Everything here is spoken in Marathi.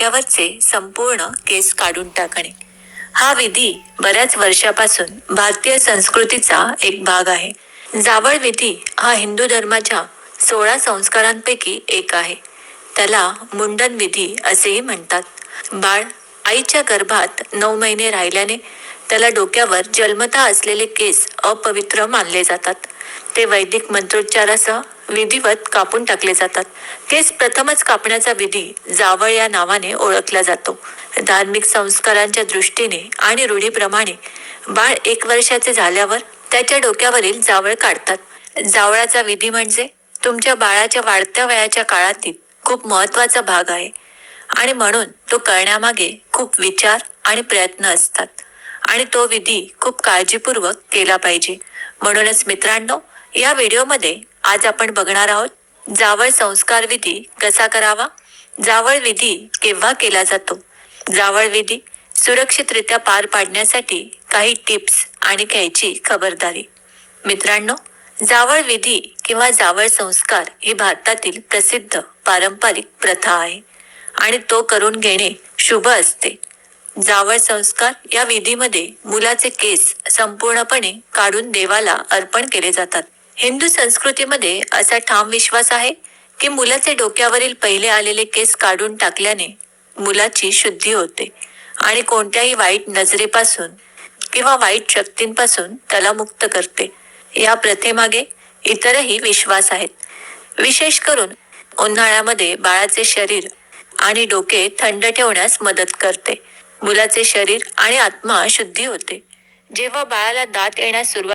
डोक्यावरचे संपूर्ण केस काढून टाकणे. हा विधी बऱ्याच वर्षापासून भारतीय संस्कृतीचा एक भाग आहे. जावळ विधी हा हिंदू धर्माच्या सोळा संस्कारांपैकी एक आहे. त्याला मुंडन विधी असेही म्हणतात. बाळ आईच्या गर्भात नऊ महिने राहिल्याने त्याला डोक्यावर जन्मता असलेले केस अपवित्र मानले जातात. ते वैदिक मंत्रोच्चारासह विधिवत कापून टाकले जातात. केस प्रथमच कापण्याचा विधी जावळ या नावाने ओळखला जातो. धार्मिक संस्कारांच्या दृष्टीने आणि रूढीप्रमाणे बाळ एक वर्षाचे झाल्यावर त्याच्या डोक्यावरील जावळ काढतात. जावळाचा विधी म्हणजे तुमच्या बाळाच्या वाढत्या वयाच्या काळातील खूप महत्त्वाचा भाग आहे. आणि म्हणून तो करण्यामागे खूप विचार आणि प्रयत्न असतात. आणि तो विधी खूप काळजीपूर्वक केला पाहिजे. म्हणूनच मित्रांनो या व्हिडिओमध्ये आज आपण बघणार आहोत जावळ संस्कार विधी कसा करावा? जावळ विधी केव्हा केला जातो? जावळ विधी सुरक्षितरित्या पार पाडण्यासाठी काही टिप्स आणि घ्यायची खबरदारी. मित्रांनो जावळ विधी किंवा जावळ संस्कार ही भारतातील प्रसिद्ध पारंपरिक प्रथा आहे आणि तो करून घेणे शुभ असते. जावळ संस्कार या विधीमध्ये मुलाचे केस संपूर्णपणे काढून देवाला अर्पण केले जातात. हिंदू संस्कृतीमध्ये असा ठाम विश्वास आहे की मुलाचे डोक्यावरील पहिले आलेले केस काढून टाकल्याने मुलाची शुद्धी होते आणि कोणत्याही वाईट नजरेपासून किंवा वाईट शक्तींपासून त्याला मुक्त करते. या प्रथेमागे इतरही विश्वास आहेत. विशेष करून उन्हाळ्यामध्ये बाळाचे शरीर आणि डोके थंड ठेवण्यास मदत करते. मुलाचे शरीर आणि आत्मा शुद्धी होते. जेव्हा बाळाला दात येण्यास सुरुवात